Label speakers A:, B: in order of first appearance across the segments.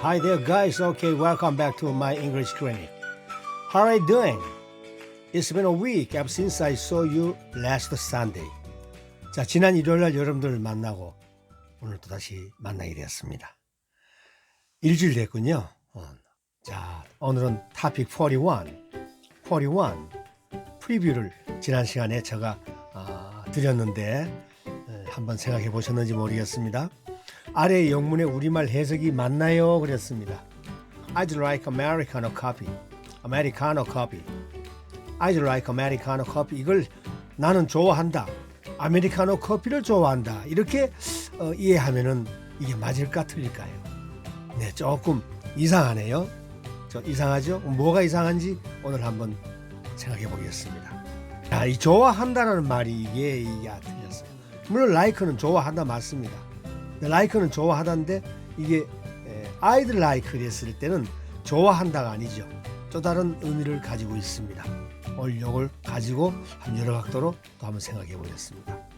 A: Hi there, guys. Okay, welcome back to my English clinic. How are you doing? It's been a week since I saw you last Sunday. 자, 지난 일요일 날 여러분들 만나고 오늘 또 다시 만나게 되었습니다. 일주일 됐군요. 어, 자, 오늘은 토픽 41, 41 프리뷰를 지난 시간에 제가 아, 드렸는데 에, 한번 생각해 보셨는지 모르겠습니다. 아래 영문의 우리말 해석이 맞나요? 그랬습니다. I'd like Americano coffee. Americano coffee. I'd like Americano coffee. 이걸 나는 좋아한다. 아메리카노 커피를 좋아한다. 이렇게 어, 이해하면은 이게 맞을까 틀릴까요? 네, 조금 이상하네요. 저 이상하죠? 뭐가 이상한지 오늘 한번 생각해 보겠습니다. 자, 이 좋아한다는 말이 이게 이게 틀렸어요. 물론 like는 좋아한다 맞습니다. Like는 좋아하다인데 이게 에, I'd like 했을 때는 좋아한다가 아니죠. 또 다른 의미를 가지고 있습니다. 오늘 이걸 가지고 한 여러 각도로 또 한번 생각해 보겠습니다.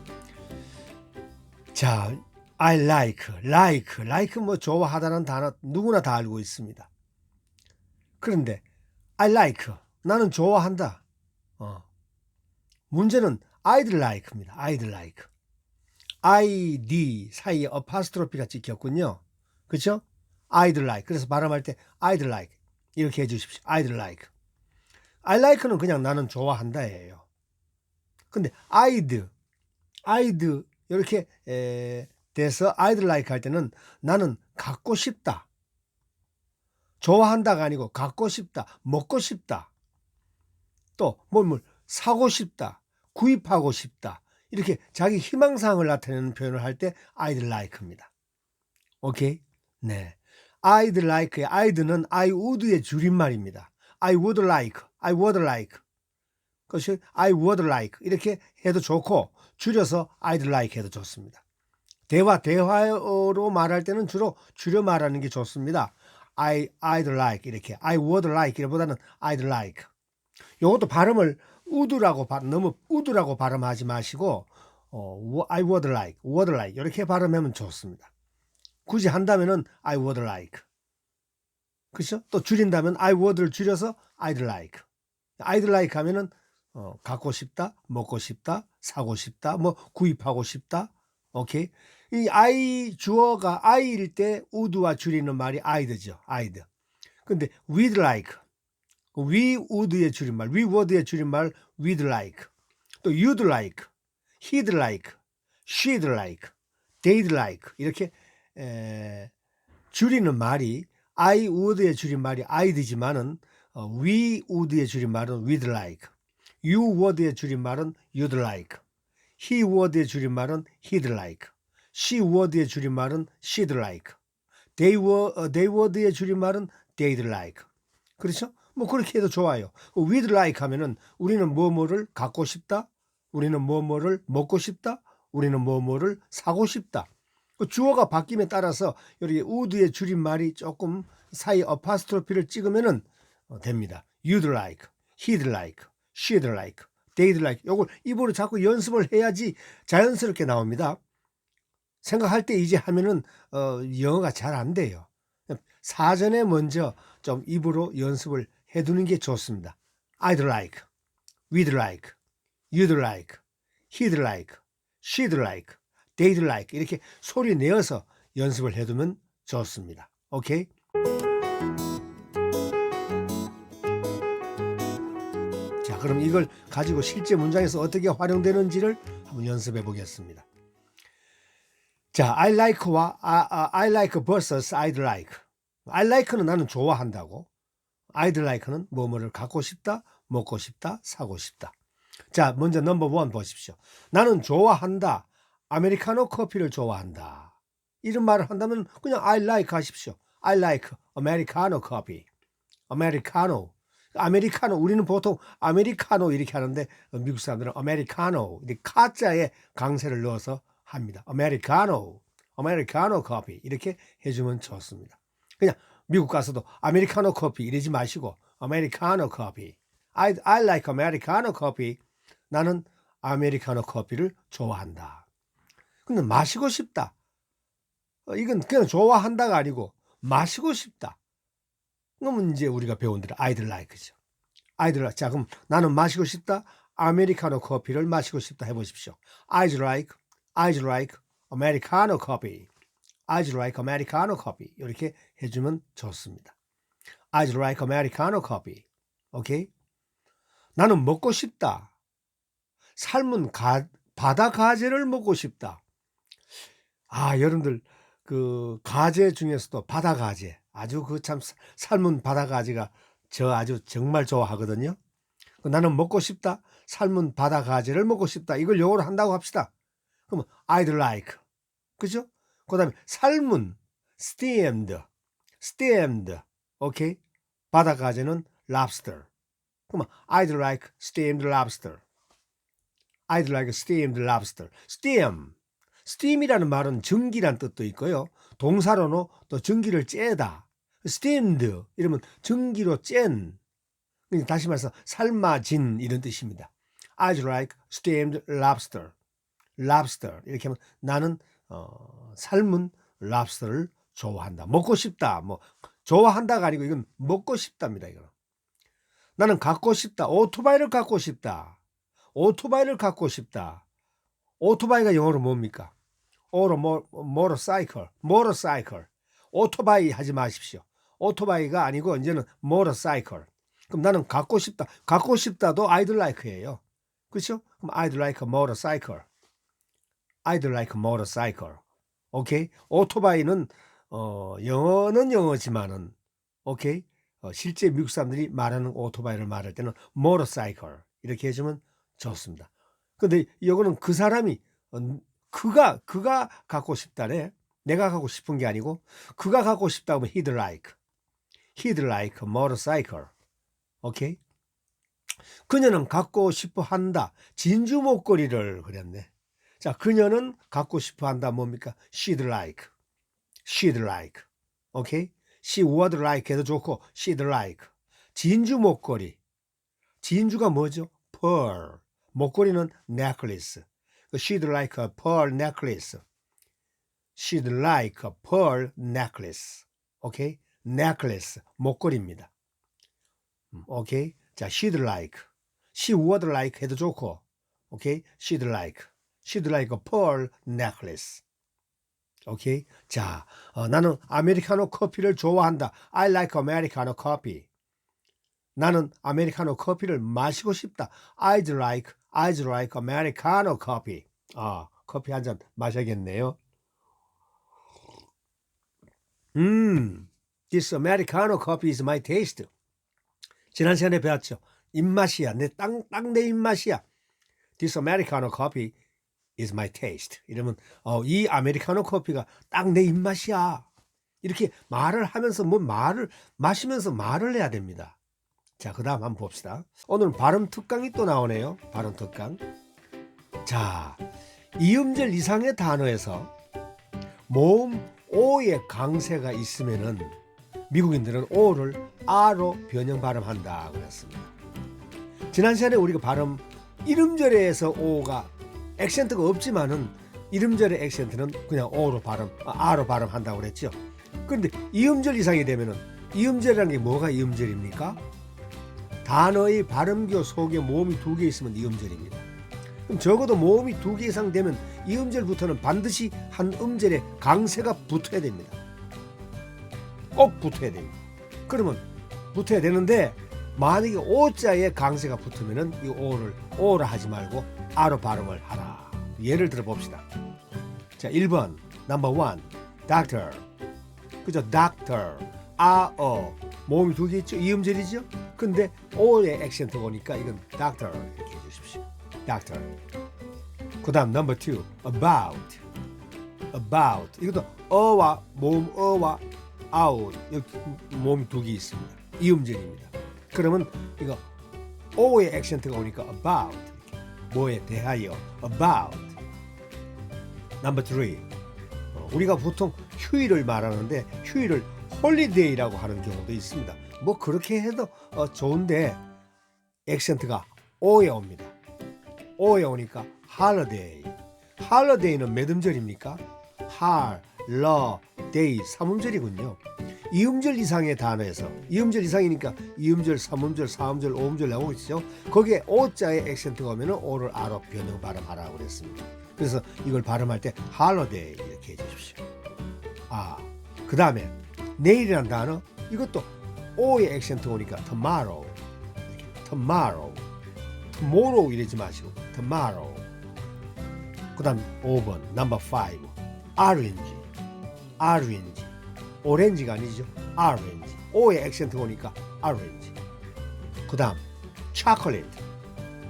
A: 자, I like, like, like 뭐 좋아하다는 단어 누구나 다 알고 있습니다. 그런데 I like, 나는 좋아한다. 어. 문제는 I'd like입니다. I'd like. ID 사이에 어파스트로피가 찍혔군요. 그렇죠? I'd like. 그래서 발음할 때 I'd like 이렇게 해주십시오. I'd like. I like는 그냥 나는 좋아한다예요. 근데 I'd, I'd 이렇게 에, 돼서 I'd like 할 때는 나는 갖고 싶다. 좋아한다가 아니고 갖고 싶다, 먹고 싶다. 또 뭘 뭘 사고 싶다, 구입하고 싶다. 이렇게 자기 희망사항을 나타내는 표현을 할 때 I'd like입니다. 오케이? 네. I'd like의 I'd는 I would의 줄임말입니다. I would like, I would like. 그것이 I would like 이렇게 해도 좋고 줄여서 I'd like 해도 좋습니다. 대화 대화로 말할 때는 주로 줄여 말하는 게 좋습니다. I I'd like 이렇게 I would like 이보다는 I'd like. 이것도 발음을 발- 너무 would라고 발음하지 마시고 어, I would like, would like 이렇게 발음하면 좋습니다. 굳이 한다면은 I would like. 그렇죠? 또 줄인다면 I would를 줄여서 I'd like. I'd like 하면은 어, 갖고 싶다, 먹고 싶다, 사고 싶다, 뭐 구입하고 싶다. 오케이. 이 I 주어가 I일 때 would와 줄이는 말이 I'd죠. I'd. 근데 we'd like. We would의 줄임말, we would의 줄임말 we'd like. 또 you'd like, he'd like, she'd like, they'd like 이렇게 에, 줄이는 말이 I would의 줄임말이 I'd지만은 어, we would의 줄임말은 we'd like, you would의 줄임말은 you'd like, he would의 줄임말은 he'd like, she would의 줄임말은 she'd like, they 어, they would의 줄임말은 they'd like. 그렇죠? 뭐 그렇게 해도 좋아요. we'd like 하면은 우리는 뭐뭐를 갖고 싶다. 우리는 뭐뭐를 먹고 싶다. 우리는 뭐뭐를 사고 싶다. 그 주어가 바뀜에 따라서 여기 would의 줄임말이 조금 사이 어파스트로피를 찍으면은 어, 됩니다. You'd like, he'd like, she'd like, they'd like. 요걸 입으로 자꾸 연습을 해야지 자연스럽게 나옵니다. 생각할 때 이제 하면은 어, 영어가 잘 안 돼요. 사전에 먼저 좀 입으로 연습을 해두는 게 좋습니다. I'd like, we'd like, you'd like, he'd like, she'd like, they'd like 이렇게 소리 내어서 연습을 해두면 좋습니다. 오케이? 자, 그럼 이걸 가지고 실제 문장에서 어떻게 활용되는지를 한번 연습해 보겠습니다. 자, I like와 I, I like versus I'd like. I like는 나는 좋아한다고. I'd like는 뭐뭐를 갖고 싶다, 먹고 싶다, 사고 싶다. 자, 먼저 넘버 원 보십시오. 나는 좋아한다. 아메리카노 커피를 좋아한다. 이런 말을 한다면 그냥 I like 하십시오. I like Americano coffee. Americano. 아메리카노. 우리는 보통 아메리카노 이렇게 하는데 미국 사람들은 아메리카노. 카자에 강세를 넣어서 합니다. 아메리카노. 아메리카노 커피. 이렇게 해주면 좋습니다. 그냥 미국 가서도 아메리카노 커피 이러지 마시고 아메리카노 커피. I, I like Americano coffee. 나는 아메리카노 커피를 좋아한다. 근데 마시고 싶다. 어, 이건 그냥 좋아한다가 아니고 마시고 싶다. 그러면 이제 우리가 배운 대로 I'd like죠. I'd like. 자, 그럼 나는 마시고 싶다. 아메리카노 커피를 마시고 싶다 해보십시오. I'd like, I'd like Americano coffee. I'd like Americano coffee. 이렇게 해주면 좋습니다. I'd like Americano coffee. 오케이? 나는 먹고 싶다. 삶은 가, 바다 가재를 먹고 싶다. 아, 여러분들 그 가재 중에서도 바다 가재 아주 그 참 삶은 바다 가재가 저 아주 정말 좋아하거든요. 그 나는 먹고 싶다. 삶은 바다 가재를 먹고 싶다. 이걸 영어로 한다고 합시다. 그러면 I'd like. 그죠? 그 다음에 삶은 steamed. steamed. 오케이? 바다 가재는 lobster. 그러면 I'd like steamed lobster. I'd like steamed lobster. steam. steam이라는 말은 전기란 뜻도 있고요. 동사로는 또 전기를 째다. steamed 이러면 전기로 짠. 그러니까 다시 말해서 삶아진 이런 뜻입니다. I'd like steamed lobster. lobster 이렇게 하면 나는 어, 삶은 lobster를 좋아한다. 먹고 싶다. 뭐 좋아한다가 아니고 이건 먹고 싶답니다. 이거. 나는 갖고 싶다. 오토바이를 갖고 싶다. 오토바이를 갖고 싶다. 오토바이가 영어로 뭡니까? 오로 모, 모터사이클, 모터사이클. 오토바이 하지 마십시오. 오토바이가 아니고 이제는 모터사이클. 그럼 나는 갖고 싶다. 갖고 싶다도 I'd like예요. 그렇죠? 그럼 I'd like a motorcycle. I'd like a motorcycle. 오케이? 오토바이는 어, 영어는 영어지만은 오케이? 어, 실제 미국 사람들이 말하는 오토바이를 말할 때는 motorcycle 이렇게 해주면 좋습니다. 근데 이거는 그 사람이 어, 그가 그가 갖고 싶다래. 내가 갖고 싶은 게 아니고 그가 갖고 싶다 하면 he'd like. he'd like a motorcycle. 오케이? 그녀는 갖고 싶어 한다. 진주 목걸이를 그렸네. 자, 그녀는 갖고 싶어 한다 뭡니까? she'd like. she'd like. 오케이? she would like 해도 좋고 she'd like. 진주 목걸이. 진주가 뭐죠? pearl. 목걸이는 necklace. 그 she'd like a pearl necklace. she'd like a pearl necklace. 오케이? necklace. 목걸이입니다. 음, 오케이? 자, she'd like. she would like 해도 좋고. 오케이? she'd like. She'd like a pearl necklace. 오케이? 자, 어, 나는 아메리카노 커피를 좋아한다. I like Americano coffee. 나는 아메리카노 커피를 마시고 싶다. I'd like, I'd like Americano coffee. 아, 커피 한 잔 마셔야겠네요. 음, this Americano coffee is my taste. 지난 시간에 배웠죠. 입맛이야. 내 땅, 땅 내 입맛이야. This Americano coffee is my taste. 이러면 어, 이 아메리카노 커피가 딱 내 입맛이야. 이렇게 말을 하면서 뭐 말을 마시면서 말을 해야 됩니다. 자, 그 다음 한번 봅시다. 오늘 발음 특강이 또 나오네요. 발음 특강. 자, 이음절 이상의 단어에서 모음 O의 강세가 있으면은 미국인들은 O를 R로 변형 발음한다 그랬습니다. 지난 시간에 우리가 발음 이름절에서 O가 액센트가 없지만은 이름절의 액센트는 그냥 O로 발음, 아, R로 발음한다고 그랬죠. 그런데 이음절 이상이 되면은 이음절이라는 게 뭐가 이음절입니까? 단어의 발음교 속에 모음이 두 개 있으면 이음절입니다. 그럼 적어도 모음이 두 개 이상 되면 이음절부터는 반드시 한 음절에 강세가 붙어야 됩니다. 꼭 붙어야 됩니다. 그러면 붙어야 되는데 만약에 오자에 강세가 붙으면은 이 오를 오라 하지 말고 아로 발음을 하라. 예를 들어 봅시다. 자, 1번 넘버 1 doctor. 그죠? doctor. 아, 어. 모음이 두개 있죠? 이음절이죠? 근데 오의 액센트가 오니까 이건 doctor 이렇게 해 주십시오. doctor. 그 다음 넘버 2 about. about. 이것도 어와 모음 어와 여기 모음 두 개 있습니다. 이음절입니다. 그러면 이거 o의 액센트가 오니까 about. 뭐에 대하여 about. 3 어, 우리가 보통 휴일을 말하는데 휴일을 홀리데이라고 하는 경우도 있습니다. 뭐 그렇게 해도 어, 좋은데 액센트가 오에 옵니다. 오에 오니까 holiday. holiday는 몇 음절입니까? 할, 러, 데이 삼음절이군요. 이음절 이상의 단어에서 이음절 이상이니까 이음절, 삼음절, 사음절, 오음절 나오고 있죠. 거기에 오자의 액센트가 오면은 오를 아로 변형 발음하라고 그랬습니다. 그래서 이걸 발음할 때 holiday 이렇게 해주십시오. 아, 그 다음에 내일이란 단어 이것도 오의 액센트 오니까 tomorrow, 이렇게 tomorrow, tomorrow 이러지 마시고 tomorrow. 그 다음 5번 number 5 orange, orange, 오렌지가 아니죠 orange. 오의 액센트 오니까 orange. 그 다음 chocolate,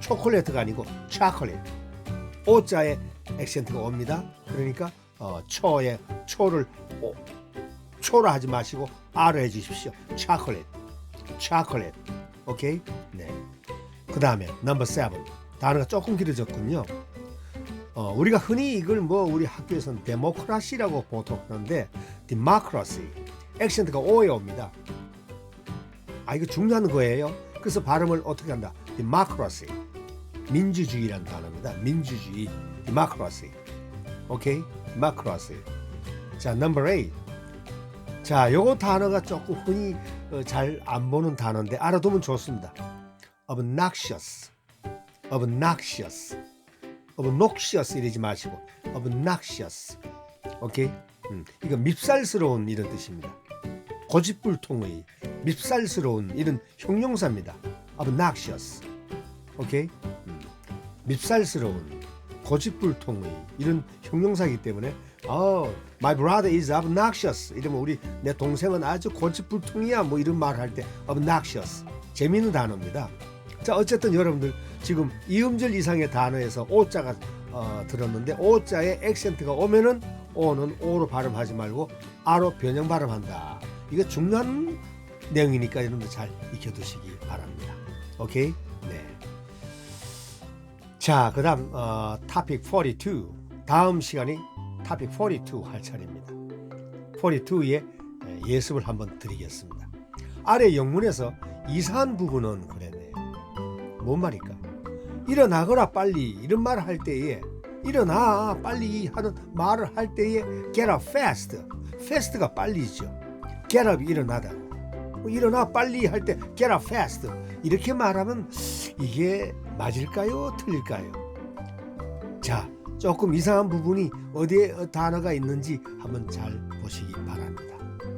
A: 초콜릿가 아니고 chocolate. 오자의 액센트가 옵니다. 그러니까 어, 초의 초를 오, 초로 하지 마시고 R을 해주십시오. chocolate, chocolate. 오케이? 네. 그 다음에 number seven. 단어가 조금 길어졌군요. 어, 우리가 흔히 이걸 뭐 우리 학교에서는 데모크라시라고 보통 하는데 democracy 액센트가 오에 옵니다. 아 이거 중요한 거예요. 그래서 발음을 어떻게 한다? democracy 민주주의라는 단어입니다. 민주주의 democracy 오케이? democracy 자 number eight 자 요거 단어가 조금 흔히 어, 잘안 보는 단어인데 알아두면 좋습니다. obnoxious obnoxious obnoxious 이러지 마시고. Obnoxious 오케이? 음, 이거 밉살스러운 이런 뜻입니다. 고집불통의 밉살스러운 이런 형용사입니다. Obnoxious 오케이? 음, 밉살스러운 고집불통의 이런 형용사이기 때문에 어, my brother is obnoxious 이러면 우리 내 동생은 아주 고집불통이야 뭐 이런 말할때 obnoxious 재미있는 단어입니다 자 어쨌든 여러분들 지금 이음절 이상의 단어에서 오자가 어, 들었는데 오자의 액센트가 오면은 오는 오로 발음하지 말고 아로 변형 발음한다. 이거 중요한 내용이니까 여러분들 잘 익혀두시기 바랍니다. 오케이? 네. 자, 그 다음 어, topic 42 다음 시간이 topic 42할 차례입니다. 42의 예습을 한번 드리겠습니다. 아래 영문에서 이상한 부분은 그랬네요. 뭔 말일까? 일어나거라 빨리 이런 말을 할 때에 일어나 빨리 하는 말을 할 때에 get up fast fast가 빨리죠 get up 일어나다 뭐 일어나 빨리 할 때 get up fast 이렇게 말하면 이게 맞을까요 틀릴까요 자 조금 이상한 부분이 어디에 단어가 있는지 한번 잘 보시기 바랍니다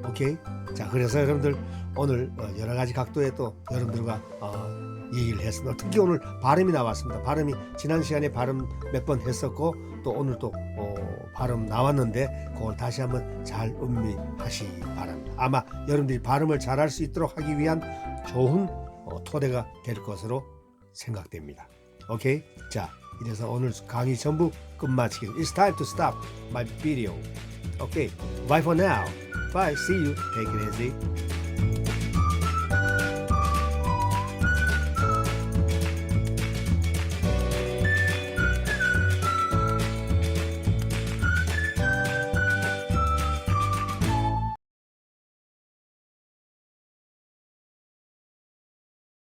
A: 오케이 자 그래서 여러분들 오늘 어, 여러 가지 각도의 또 여러분들과 어, 얘기를 했습니다. 특히 오늘 발음이 나왔습니다. 발음이 지난 시간에 발음 몇 번 했었고 또 오늘 또 어, 발음 나왔는데 그걸 다시 한번 잘 음미하시기 바랍니다. 아마 여러분들이 발음을 잘할 수 있도록 하기 위한 좋은 어, 토대가 될 것으로 생각됩니다. 오케이? 자, 이래서 오늘 강의 전부 끝마치겠습니다. It's time to stop my video. Okay, bye for now. Bye. See you. Take it easy.